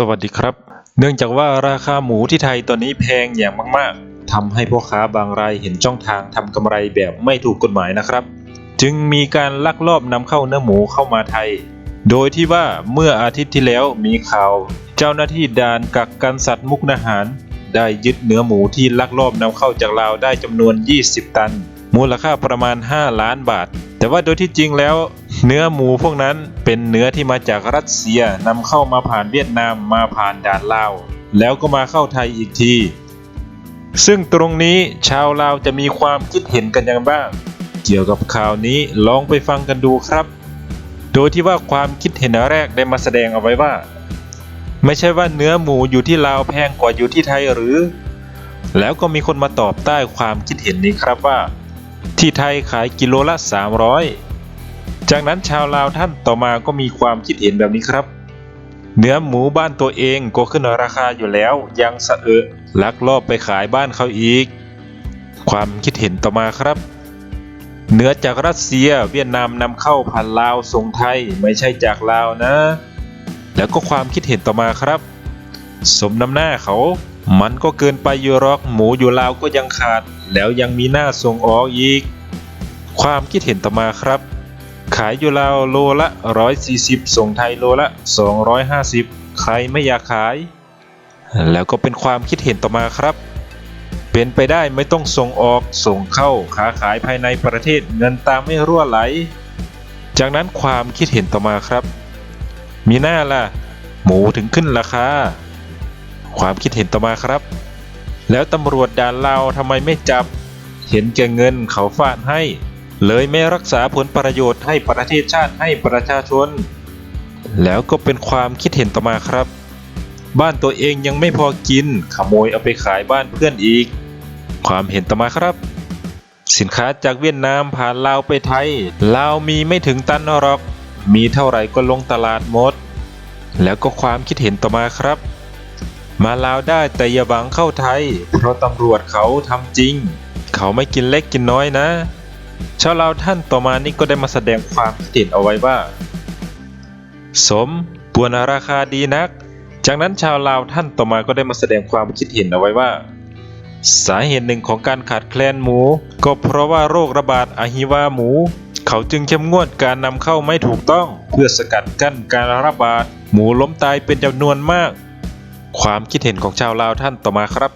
สวัสดีครับ เนื่องจากว่าราคาหมูที่ไทยตอนนี้แพงอย่างมากๆทำให้พ่อค้าบางรายเห็นช่องทางทำกำไรแบบไม่ถูกกฎหมายนะครับ จึงมีการลักลอบนำเข้าเนื้อหมูเข้ามาไทย โดยที่ว่าเมื่ออาทิตย์ที่แล้วมีข่าว เจ้าหน้าที่ด่านกักกันสัตว์มุกนาหาร ได้ยึดเนื้อหมูที่ลักลอบนำเข้าจากลาวได้จำนวน 20 ตัน มูลค่าประมาณ 5 ล้านบาท แต่ว่าโดยที่จริงแล้ว เนื้อหมูพวกนั้นเป็นเนื้อที่มาจากรัสเซียนำเข้ามาผ่านเวียดนามมาผ่านด่านลาว แล้วก็มาเข้าไทยอีกที ซึ่งตรงนี้ชาวลาวจะมีความคิดเห็นกันยังบ้าง เกี่ยวกับข่าวนี้ลองไปฟังกันดูครับ โดยที่ว่าความคิดเห็นแรกได้มาแสดงเอาไว้ว่า ไม่ใช่ว่าเนื้อหมูอยู่ที่ลาวแพงกว่าอยู่ที่ไทยหรือ แล้วก็มีคนมาตอบใต้ความคิดเห็นนี้ครับว่า ที่ไทยขายกิโลละ 300 จากนั้นชาวลาวท่านต่อมาก็มีความคิดเห็นแบบนี้ครับ เนื้อหมูบ้านตัวเองก็ขึ้นราคาอยู่แล้วยังสะเอะลักลอบไปขายบ้านเขาอีก ความคิดเห็นต่อมาครับ เนื้อจากรัสเซียเวียดนามนำเข้าผ่านลาวส่งไทยไม่ใช่จากลาวนะ แล้วก็ความคิดเห็นต่อมาครับ สมน้ำหน้าเขา มันก็เกินไปอยู่หรอกหมูอยู่ลาวก็ยังขาด แล้วยังมีหน้าส่งออกอีก ความคิดเห็นต่อมาครับ ขายอยู่ลาวโลละ 140 ส่งไทยโลละ 250 ใครไม่อยากขาย แล้วก็เป็นความคิดเห็นต่อมาครับ เป็นไปได้ไม่ต้องส่งออกส่งเข้าค้าขายภายในประเทศเงินตามไม่รั่วไหล จากนั้นความคิดเห็นต่อมาครับ มีหน้าล่ะ หมูถึงขึ้นราคา ความคิดเห็นต่อมาครับ แล้วตำรวจด่านลาทำไมไม่จับ เห็นแก่เงินเขาฟาดให้ เลยไม่รักษาผลประโยชน์ให้ประเทศชาติให้ประชาชน แล้วก็เป็นความคิดเห็นต่อมาครับ บ้านตัวเองยังไม่พอกินขโมยเอาไปขายบ้านเพื่อนอีก ความเห็นต่อมาครับสินค้าจากเวียดนามผ่านลาวไปไทย ลาวมีไม่ถึงตันหรอก มีเท่าไหร่ก็ลงตลาดหมด แล้วก็ความคิดเห็นต่อมาครับ มาลาวได้แต่อย่าหวังเข้าไทย เพราะตำรวจเขาทำจริง เขาไม่กินเล็กกินน้อยนะ ชาวลาวท่านต่อมานี่ก็ได้มาแสดงความคิดเห็นเอาไว้ว่า สมปวนราคาดีนัก จากนั้นชาวลาวท่านต่อมาก็ได้มาแสดงความคิดเห็นเอาไว้ว่า สาเหตุหนึ่งของการขาดแคลนหมู ก็เพราะว่าโรคระบาดอะฮิวาหมู เขาจึงเข้มงวดการนำเข้าไม่ถูกต้อง เพื่อสกัดกั้นการระบาด หมูล้มตายเป็นจำนวนมาก ความคิดเห็นของชาวลาวท่านต่อมาครับ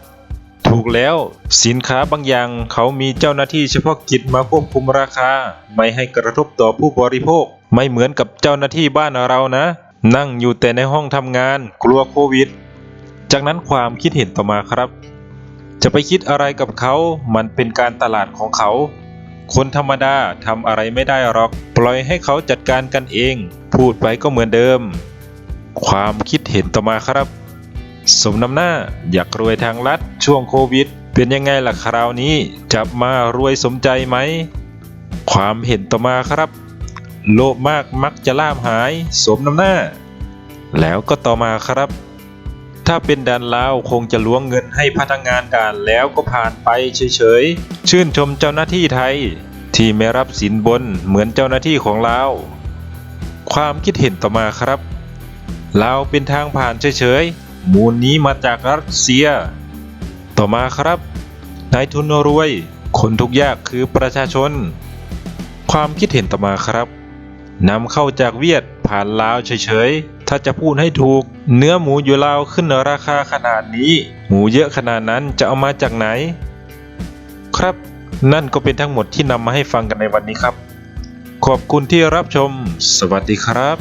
ถูกแล้วสินค้าบางอย่างเขามีเจ้าหน้าที่เฉพาะกิจมาควบคุมราคา ไม่ให้กระทบต่อผู้บริโภค ไม่เหมือนกับเจ้าหน้าที่บ้านเรานะ นั่งอยู่แต่ในห้องทำงานกลัวโควิด จากนั้นความคิดเห็นต่อมาครับ จะไปคิดอะไรกับเขามันเป็นการตลาดของเขา คนธรรมดาทำอะไรไม่ได้หรอก ปล่อยให้เขาจัดการกันเอง พูดไปก็เหมือนเดิม ความคิดเห็นต่อมาครับ สมน้ำหน้าอยากรวยทางลัดช่วงโควิด เป็นยังไงล่ะคราวนี้จับมารวยสมใจไหม ความเห็นต่อมาครับ โลภมากมักจะล่ามหาย สมน้ำหน้า แล้วก็ต่อมาครับ ถ้าเป็นด่านลาวคงจะล้วงเงินให้พนักงานด่านแล้วก็ผ่านไปเฉยๆ ชื่นชมเจ้าหน้าที่ไทย ที่ไม่รับสินบนเหมือนเจ้าหน้าที่ของลาวความคิดเห็นต่อมาครับลาวเป็นทางผ่านเฉยๆ มูลนี้มาจากรัสเซีย ต่อมาครับนายทุนรวย คนทุกยากคือประชาชน ความคิดเห็นต่อมาครับนำเข้าจากเวียดผ่านลาวเฉยๆ ถ้าจะพูดให้ถูก เนื้อหมูอยู่ลาวขึ้นราคาขนาดนี้ หมูเยอะขนาดนั้นจะเอามาจากไหน ครับ นั่นก็เป็นทั้งหมดที่นำมาให้ฟังกันในวันนี้ครับ ขอบคุณที่รับชม สวัสดีครับ